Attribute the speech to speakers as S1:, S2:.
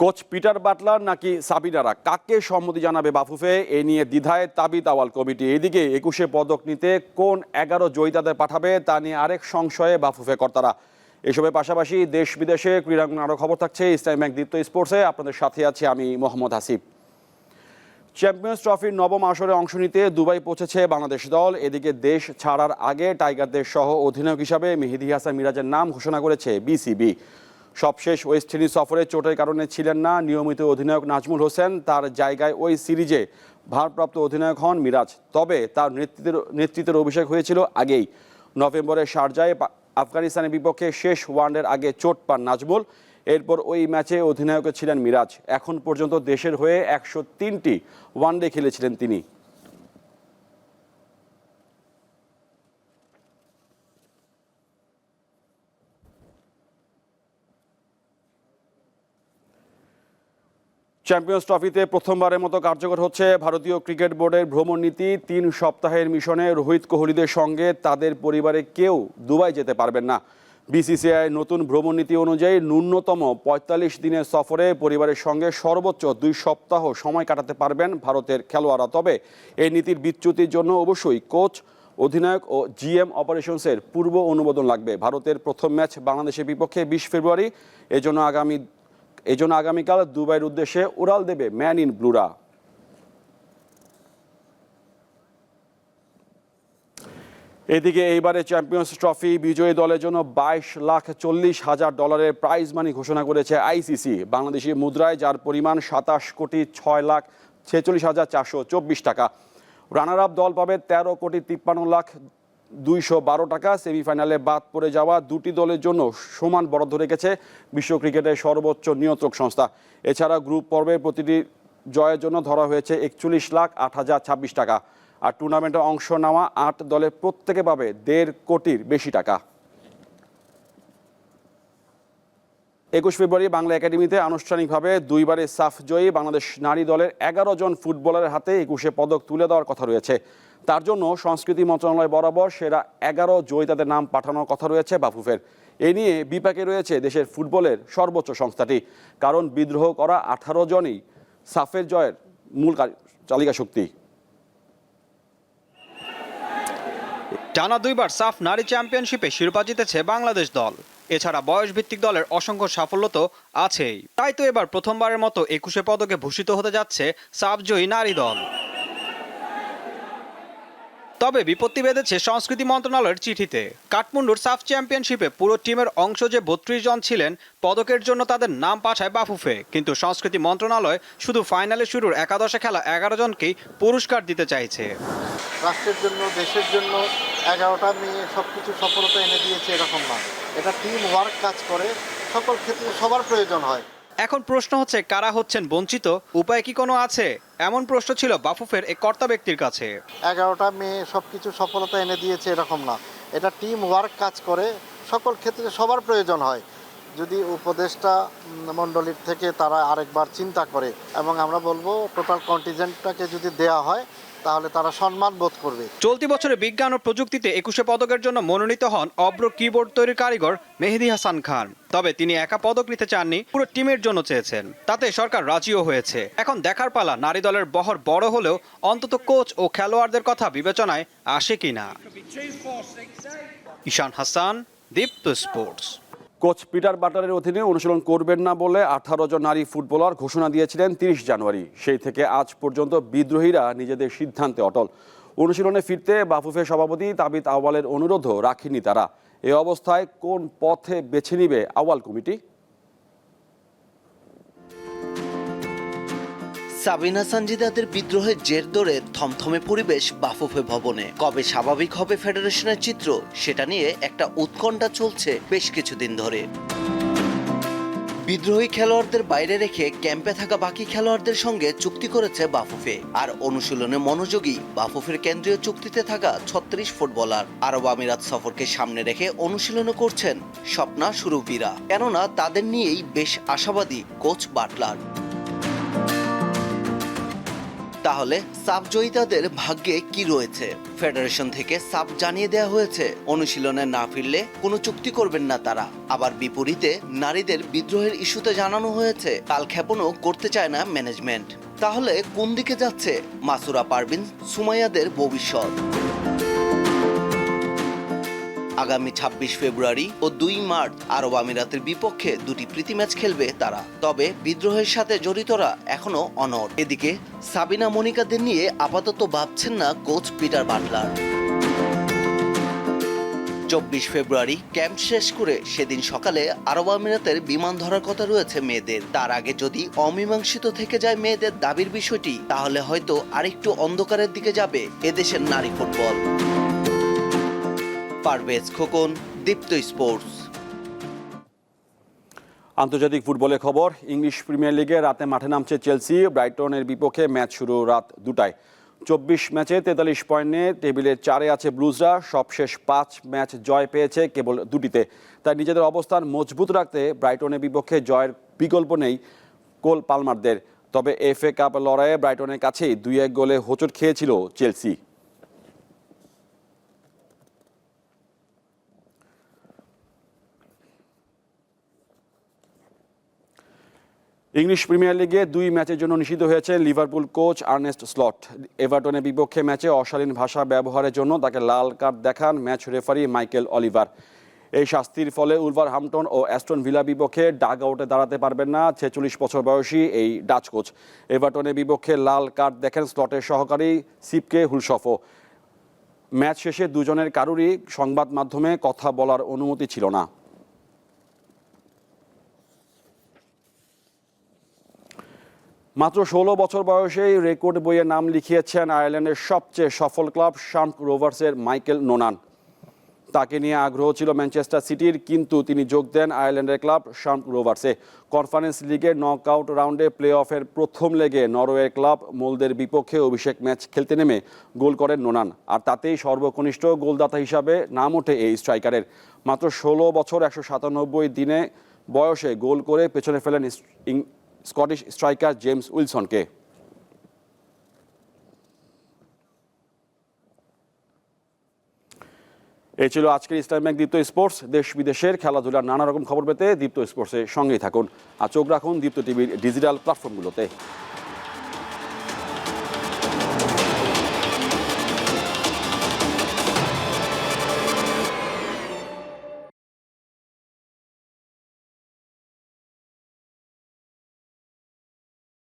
S1: Coach Peter Butler নাকি সাবিনারা? কাকে সম্মতি জানাবে বাফুফে? এ নিয়ে দ্বিধায় তাবি তাওয়াল কমিটি। এদিকে একুশে পদক নিতে কোন এগারো জয়িতাদের পাঠাবে তা নিয়ে আরেক সংশয়ে বাফুফে কর্তারা। এসবের পাশাপাশি দেশ বিদেশে ক্রীড়াঙ্গন আরও খবর থাকছে ইসলাম ব্যাংক দীপ্ত স্পোর্টসে। আপনাদের সাথে আছি আমি মোহাম্মদ হাসিব চ্যাম্পিয়ন্স ট্রফির নবম আসরে অংশ নিতে দুবাই পৌঁছেছে বাংলাদেশ দল। এদিকে দেশ ছাড়ার আগে টাইগারদের সহ অধিনায়ক হিসাবে মেহেদি হাসান মিরাজের নাম ঘোষণা করেছে বিসিবি। সবশেষ ওয়েস্ট ইন্ডিজ সফরে চোটের কারণে ছিলেন না নিয়মিত অধিনায়ক নাজমুল হোসেন। তার জায়গায় ওই সিরিজে ভারপ্রাপ্ত অধিনায়ক হন মিরাজ। তবে তার নেতৃত্বের নেতৃত্বের অভিষেক হয়েছিল আগেই। নভেম্বরে শারজায় আফগানিস্তানের বিপক্ষে শেষ ওয়ানডের আগে চোট পান নাজমুল। এরপর ওই ম্যাচে অধিনায়ক ছিলেন মিরাজ। এখন পর্যন্ত দেশের হয়ে একশো তিনটি ওয়ানডে খেলেছিলেন তিনি। চ্যাম্পিয়ন্স ট্রফিতে প্রথমবারের মতো কার্যকর হচ্ছে ভারতীয় ক্রিকেট বোর্ডের ভ্রমণ নীতি। তিন সপ্তাহের মিশনে রোহিত কোহলিদের সঙ্গে তাদের পরিবারে কেউ দুবাই যেতে পারবেন না। বিসিসিআই নতুন ভ্রমণ নীতি অনুযায়ী ন্যূনতম পঁয়তাল্লিশ দিনের সফরে পরিবারের সঙ্গে সর্বোচ্চ দুই সপ্তাহ সময় কাটাতে পারবেন ভারতের খেলোয়াড়রা। তবে এই নীতির বিচ্যুতির জন্য অবশ্যই কোচ, অধিনায়ক ও জিএম অপারেশনসের পূর্ব অনুমোদন লাগবে। ভারতের প্রথম ম্যাচ বাংলাদেশের বিপক্ষে বিশ ফেব্রুয়ারি। এজন্য আগামী এজন্য আগামীকাল দুবাইয়ের উদ্দেশ্যে উড়াল দেবে ম্যান ইন ব্লুরা। এদিকে এইবারে চ্যাম্পিয়ন্স ট্রফি বিজয়ী দলের জন্য বাইশ লাখ চল্লিশ হাজার ডলারের প্রাইজ মানি ঘোষণা করেছে আইসিসি বাংলাদেশি মুদ্রায় যার পরিমাণ সাতাশ কোটি ছয় লাখ ছেচল্লিশ হাজার চারশো চব্বিশ টাকা। রানার আপ দল পাবে তেরো কোটি তিপ্পান্ন লাখ দুইশো বারো টাকা, সেমিফাইনালে বাদ পড়ে যাওয়া দুটি দলের জন্য সমান বরাদ্দ রেখেছে বিশ্ব ক্রিকেটের সর্বোচ্চ নিয়ন্ত্রক সংস্থা। এছাড়া গ্রুপ পর্বের প্রতিটি জয়ের জন্য ধরা হয়েছে একচল্লিশ লাখ আট হাজার ছাব্বিশ টাকা। আর টুর্নামেন্টে অংশ নেওয়া আট দলের প্রত্যেকে পাবে দেড় কোটির বেশি টাকা। একুশ ফেব্রুয়ারি বাংলা একাডেমিতে আনুষ্ঠানিকভাবে দুইবারে সাফ জয়ী বাংলাদেশ নারী দলের এগারো জন ফুটবলারের হাতে একুশে পদক তুলে দেওয়ার কথা রয়েছে। তার জন্য সংস্কৃতি মন্ত্রণালয় বরাবর সেরা এগারো জয়িতাদের নাম পাঠানোর কথা রয়েছে বাফুফের। এ নিয়ে বিপাকে রয়েছে দেশের ফুটবলের সর্বোচ্চ সংস্থাটি। কারণ বিদ্রোহ করা আঠারো জনই সাফের জয়ের মূল চালিকা শক্তি।
S2: টানা দুইবার সাফ নারী চ্যাম্পিয়নশিপে শিরোপা জিতেছে বাংলাদেশ দল। এছাড়া বয়স ভিত্তিক দলের অসংখ্য সাফল্য তো আছেই। তাই তো এবার প্রথমবারের মতো একুশে পদকে ভূষিত হতে যাচ্ছে সাফ জয়ী নারী দল। তবে বিপত্তি বেঁধেছে সংস্কৃতি মন্ত্রণালয়ের চিঠিতে। কাঠমান্ডুর সাফ চ্যাম্পিয়নশিপে পুরো টিমের অংশ যে বত্রিশ জন ছিলেন, পদকের জন্য তাদের নাম পাঠায় বাফুফে। কিন্তু সংস্কৃতি মন্ত্রণালয় শুধু ফাইনালে শুরুর একাদশে খেলা এগারো জনকেই পুরস্কার দিতে চাইছে।
S3: রাষ্ট্রের জন্য, দেশের জন্য এগারোটা মেয়ে সব কিছু সফলতা এনে দিয়েছে এরকম না। এটা টিম ওয়ার্ক কাজ করে, সকল ক্ষেত্রে সবার প্রয়োজন হয়।
S2: এখন প্রশ্ন হচ্ছে, কারা হচ্ছেন বঞ্চিত? উপায় কি কোনো আছে? এমন প্রশ্ন ছিল বাফুফের এই কর্তা ব্যক্তির কাছে।
S3: এগারোটা মেয়ে সব কিছু সফলতা এনে দিয়েছে এরকম না। এটা টিম ওয়ার্ক কাজ করে, সকল ক্ষেত্রে সবার প্রয়োজন হয়। যদি উপদেষ্টা মণ্ডলীর থেকে তারা আরেকবার চিন্তা করে, এবং আমরা বলব টোটাল কন্টিজেন্টটাকে যদি দেয়া হয় তাহলে তারা সম্মান বোধ করবে।
S2: চলতি বছরে বিজ্ঞান ও প্রযুক্তিতে একুশে পদকের জন্য মনোনীত হন অব্র কিবোর্ড তৈরির কারিগর মেহেদি হাসান খান। তবে তিনি একা পদক নিতে চাননি, পুরো টিমের জন্য চেয়েছেন। তাতে সরকার রাজিও হয়েছে। এখন দেখার পালা, নারী দলের বহর বড় হলেও অন্তত কোচ ও খেলোয়াড়দের কথা বিবেচনায় আসে কিনা। Ishan Hasan, Dipto sports.
S1: Coach Peter বাটারের অধীনে অনুশীলন করবেন না বলে আঠারো জন নারী ফুটবলার ঘোষণা দিয়েছিলেন তিরিশ জানুয়ারি। সেই থেকে আজ পর্যন্ত বিদ্রোহীরা নিজেদের সিদ্ধান্তে অটল। অনুশীলনে ফিরতে বাফুফের সভাপতি তাবিত আওয়ালের অনুরোধও রাখেনি তারা। এ অবস্থায় কোন পথে বেছে নিবে আওয়াল কমিটি?
S4: সাবিনা সানজিদাদের বিদ্রোহের জের ধরে থমথমে পরিবেশ বাফুফে ভবনে। কবে স্বাভাবিক হবে ফেডারেশনের চিত্র, সেটা নিয়ে একটা উৎকণ্ঠা চলছে বেশ কিছুদিন ধরে। বিদ্রোহী খেলোয়াড়দের বাইরে রেখে ক্যাম্পে থাকা বাকি খেলোয়াড়দের সঙ্গে চুক্তি করেছে বাফুফে। আর অনুশীলনে মনোযোগী বাফুফের কেন্দ্রীয় চুক্তিতে থাকা ছত্রিশ ফুটবলার। আরব আমিরাত সফরকে সামনে রেখে অনুশীলনও করছেন স্বপ্না সুরভীরা। কেননা তাদের নিয়েই বেশ আশাবাদী কোচ বাটলার। তাহলে সাব জয়িতাদের ভাগ্যে কি রয়েছে? ফেডারেশন থেকে সাব জানিয়ে দেওয়া হয়েছে, অনুশীলনে না ফিরলে কোনো চুক্তি করবেন না তারা। আবার বিপরীতে, নারীদের বিদ্রোহের ইস্যুতে জানানো হয়েছে, কাল কালক্ষেপণও করতে চায় না ম্যানেজমেন্ট তাহলে কোন দিকে যাচ্ছে? মাসুরা পারবিন সুমাইয়াদের ভবিষ্যৎ। আগামী ২৬ ফেব্রুয়ারি ও দুই মার্চ আরব আমিরাতের বিপক্ষে দুটি প্রীতি ম্যাচ খেলবে তারা। তবে বিদ্রোহের সাথে জড়িতরা এখনও অনড়। এদিকে সাবিনা মনিকাদের নিয়ে আপাতত ভাবছেন না কোচ পিটার বাটলার। চব্বিশ ফেব্রুয়ারি ক্যাম্প শেষ করে সেদিন সকালে আরব আমিরাতের বিমান ধরার কথা রয়েছে মেয়েদের। তার আগে যদি অমীমাংসিত থেকে যায় মেয়েদের দাবির বিষয়টি, তাহলে হয়তো আরেকটু অন্ধকারের দিকে যাবে এদেশের নারী ফুটবল। পারভেজ খোকন, দীপ্ত স্পোর্টস।
S1: আন্তর্জাতিক ফুটবলের খবর, ইংলিশ প্রিমিয়ার লিগে রাতে মাঠে নামছে চেলসি, ব্রাইটনের বিপক্ষে ম্যাচ শুরু রাত দুটায়। চব্বিশ ম্যাচে তেতাল্লিশ পয়েন্ট নিয়ে টেবিলের চারে আছে ব্লুজরা, সবশেষ পাঁচ ম্যাচ জয় পেয়েছে কেবল দুটিতে। তাই নিজেদের অবস্থান মজবুত রাখতে ব্রাইটনের বিপক্ষে জয়ের বিকল্প নেই কোল পালমারদের। তবে এফএ কাপ লড়াইয়ে ব্রাইটনের কাছেই দুই এক গোলে হোঁচট খেয়েছিল চেলসি। ইংলিশ প্রিমিয়ার লিগে দুই ম্যাচের জন্য নিষিদ্ধ হয়েছেন লিভারপুল কোচ আর্নেস্ট স্লট। এভারটনের বিপক্ষে ম্যাচে অশালীন ভাষা ব্যবহারের জন্য তাকে লাল কার্ড দেখান ম্যাচ রেফারি মাইকেল অলিভার। এই শাস্তির ফলে উলভার হামটন ও অ্যাস্টন ভিলা বিপক্ষে ডাগ আউটে দাঁড়াতে পারবেন না ছেচল্লিশ বছর বয়সী এই ডাচ কোচ। এভারটনের বিপক্ষে লাল কার্ড দেখেন স্লটের সহকারী সিপকে হুলসফো ম্যাচ শেষে দুজনের কারুরই সংবাদ মাধ্যমে কথা বলার অনুমতি ছিল না। মাত্র ষোলো বছর বয়সেই রেকর্ড বইয়ে নাম লিখিয়েছেন আয়ারল্যান্ডের সবচেয়ে সফল ক্লাব শার্ক রোভার্সের মাইকেল নোনান। তাকে নিয়ে আগ্রহ ছিল ম্যানচেস্টার সিটির, কিন্তু তিনি যোগ দেন আয়ারল্যান্ডের ক্লাব শার্ক রোভার্সে। কনফারেন্স লিগের নকআউট রাউন্ডে প্লে অফের প্রথম লেগে নরওয়ের ক্লাব মোলদের বিপক্ষে অভিষেক ম্যাচ খেলতে নেমে গোল করেন নোনান। আর তাতেই সর্বকনিষ্ঠ গোলদাতা হিসাবে নাম ওঠে এই স্ট্রাইকারের। মাত্র ষোলো বছর একশো সাতানব্বই দিনে বয়সে গোল করে পেছনে ফেলেন স্কটিশ স্ট্রাইকার জেমস উইলসনকে এই ছিল আজকের ইসলাম ব্যাংক দীপ্ত স্পোর্টস। দেশ বিদেশের খেলাধুলার নানা রকম খবর পেতে দীপ্ত স্পোর্টসের সঙ্গেই থাকুন। আর চোখ রাখুন দীপ্ত টিভির ডিজিটাল প্ল্যাটফর্মগুলোতে।